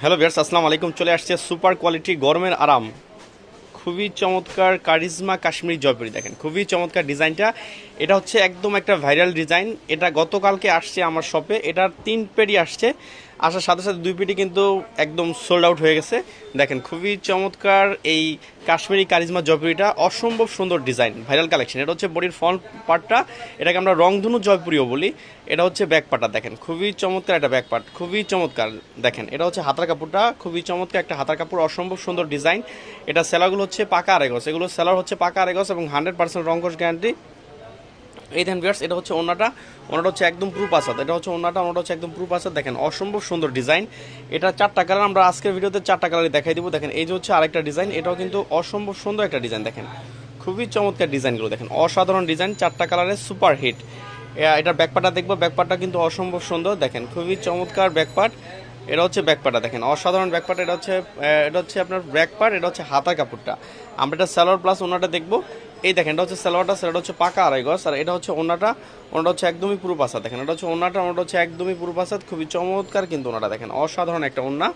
Hello বিয়ার্স আসসালামু আলাইকুম। চলে আসছে সুপার কোয়ালিটি গরমের আরাম। খুবই চমৎকার কারিজমা কাশ্মীরি জয়পুরি দেখেন। খুবই চমৎকার ডিজাইনটা। এটা হচ্ছে একদম একটা ভাইরাল ডিজাইন। এটা গতকালকে আসছে আমার শপে। এটার তিন পেডি আসছে। আসার সাথে সাথে দুই পেডি কিন্তু একদম সোল্ড আউট হয়ে গেছে। দেখেন, খুবই চমৎকার এই কাশ্মীরি কারিজমা জয়পুরিটা, অসম্ভব সুন্দর ডিজাইন ভাইরাল কালেকশন এটা হচ্ছে বডির ফ্রন্ট পার্টটা এটাকে আমরা রংধনু জয়পুরিও বলি। এটা হচ্ছে ব্যাক পার্টটা দেখেন, খুবই চমৎকার একটা ব্যাক পার্ট খুবই চমৎকার। দেখেন, এটা হচ্ছে হাতার কাপড়টা, খুবই চমৎকার একটা হাতার কাপড়, অসম্ভব সুন্দর ডিজাইন এটা সেলারগুলো হচ্ছে পাকা আরেগস, এগুলো সেলার হচ্ছে পাকা আরেগস এবং হান্ড্রেড পার্সেন্ট রঙ্কশ গ্যারান্টি এই দেখেন বিয়ার্স এটা হচ্ছে ওনাটা ওনাটা হচ্ছে একদম প্রুফ আসাদ এটা হচ্ছে ওনাটা ওনাটা হচ্ছে একদম প্রুফ আসাদ দেখেন, অসম্ভব সুন্দর ডিজাইন এটা চারটা কালার আমরা আজকের ভিডিওতে চারটা কালারই দেখাই দিব। দেখেন, এই যে হচ্ছে আরেকটা ডিজাইন এটাও কিন্তু অসম্ভব সুন্দর একটা ডিজাইন দেখেন। খুবই চমৎকার ডিজাইনগুলো দেখেন, অসাধারণ ডিজাইন চারটা কালারের সুপার হিট এটার ব্যাকপার্টটা দেখব ব্যাকপার্টটা কিন্তু অসম্ভব সুন্দর, দেখেন, খুবই চমৎকার ব্যাকপার্ট এটা হচ্ছে ব্যাকপাটা দেখেন, অসাধারণ ব্যাকপাট, এটা হচ্ছে এটা হচ্ছে আপনার ব্যাকপাট, এটা হচ্ছে হাতা কাপড়টা। আমরা এটা স্যালোয়ার প্লাস ওনাটা দেখব। এই দেখেন, এটা হচ্ছে সালোয়ারটা সেটা হচ্ছে পাকা আড়াই গজ, আর এটা হচ্ছে ওনাটা ওনাটা হচ্ছে একদমই পুরো পাসাদ। দেখেন, এটা হচ্ছে ওনাটা ওনাটা হচ্ছে একদমই পুরো পাসাদ, খুবই চমৎকার কিন্তু ওনাটা দেখেন, অসাধারণ একটা ওনা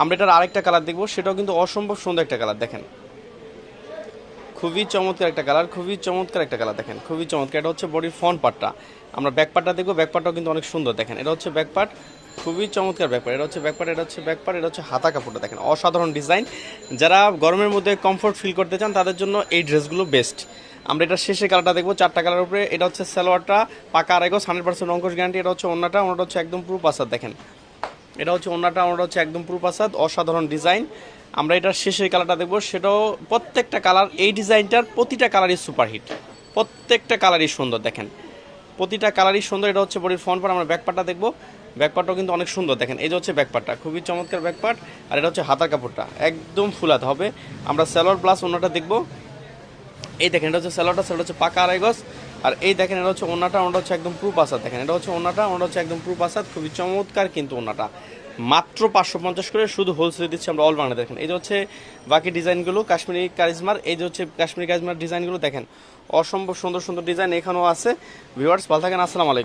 আমরা এটার আরেকটা কালার দেখব, সেটাও কিন্তু অসম্ভব সুন্দর একটা কালার দেখেন। খুবই চমৎকার একটা কালার খুবই চমৎকার একটা কালার দেখেন, খুবই চমৎকার। এটা হচ্ছে বডির ফ্রন্ট পার্টটা আমরা ব্যাক পার্টটা দেখব ব্যাক পার্টটাও কিন্তু অনেক সুন্দর দেখেন। এটা হচ্ছে ব্যাক পার্ট খুবই চমৎকার ব্যাক পার্ট এটা হচ্ছে ব্যাক পার্ট এটা হচ্ছে ব্যাক পার্ট এটা হচ্ছে হাতা কাপড়টা দেখেন। অসাধারণ ডিজাইন যারা গরমের মধ্যে কমফোর্ট ফিল করতে চান, তাদের জন্য এই ড্রেসগুলো বেস্ট আমরা এটা শেষে কালারটা দেখব, চারটা কালার উপরে। এটা হচ্ছে সালোয়ারটা, পাকা আড়াইগো হান্ড্রেড পার্সেন্ট অঙ্কশ গ্যারান্টি এটা হচ্ছে ওনাটা ওনাটা হচ্ছে একদম পুরো আসাদ দেখেন। এটা হচ্ছে ওনাটা ওনাটা হচ্ছে একদম প্রুফ অসাধারণ ডিজাইন। আমরা এটার শেষের কালারটা দেখব, সেটাও প্রত্যেকটা কালার, এই ডিজাইনটার প্রতিটা কালারই সুপারহিট। প্রত্যেকটা কালারই সুন্দর, দেখেন। প্রতিটা কালারই সুন্দর, এটা হচ্ছে বডির ফ্রন্ট পার্ট আমরা ব্যাক পার্টটা দেখব। ব্যাক পার্টটাও কিন্তু অনেক সুন্দর, দেখেন, এই যে হচ্ছে ব্যাক পার্টটা খুবই চমৎকার ব্যাক পার্ট আর এটা হচ্ছে হাতার কাপড়টা, একদম ফুলাতে হবে। আমরা স্যালোয়ার প্লাস ওনাটা দেখব। এই দেখেন, এটা হচ্ছে স্যালোয়ারটা সেটা হচ্ছে পাকা আড়াই গজ। আর এই দেখেন, এটা হচ্ছে ওনাটা ওনাটা হচ্ছে একদম প্রুফ আসাদ দেখেন। এটা হচ্ছে ওনাটা ওনাটা হচ্ছে একদম প্রুফ আসাদ খুবই চমৎকার কিন্তু ওনাটা মাত্র পাঁচশো পঞ্চাশ করে শুধু হোলসেল দিচ্ছি আমরা অল বাংলা দেখেন। এই যে হচ্ছে বাকি ডিজাইনগুলো, কাশ্মীরি কারিজমার, এই যে হচ্ছে কাশ্মীরি কারিজমার ডিজাইনগুলো দেখেন। অসম্ভব সুন্দর সুন্দর ডিজাইন এখানেও আছে। ভিউয়ার্স ভালো থাকেন, আসসালামু আলাইকুম।